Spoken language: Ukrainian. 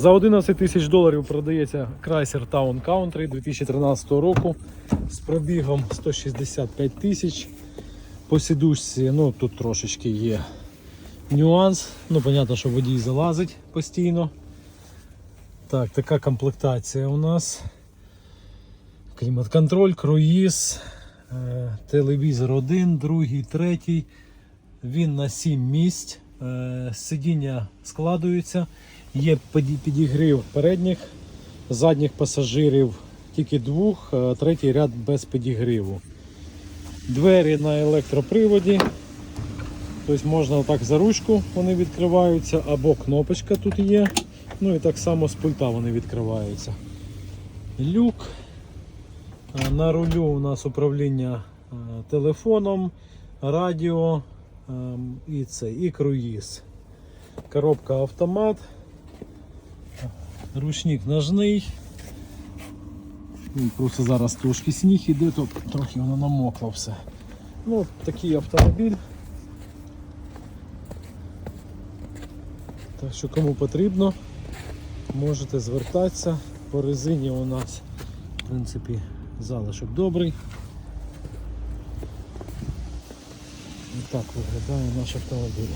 За 11 тисяч доларів продається Chrysler Town Country 2013 року з пробігом 165 тисяч. По сідушці, ну тут трошечки є нюанс. Ну, понятно, що водій залазить постійно. Так, така комплектація у нас. Клімат-контроль, круїз, е, телевізор один, другий, третій. Він на 7 місць. Е, Сидіння складуються. Є підігрів передніх, задніх пасажирів тільки двох, третій ряд без підігріву. Двері на електроприводі. Тобто можна отак за ручку вони відкриваються, або кнопочка тут є. Ну і так само з пульта вони відкриваються. Люк. На рулю у нас управління е, телефоном, радіо і це, і круїз. Коробка автомат. Ручник ножний. Просто зараз трошки сніг іде, то трохи воно намокло все. Ну, такий автомобіль. Так що кому потрібно, можете звертатися. По резині у нас, в принципі, залишок добрий. І так виглядає наш автомобіль.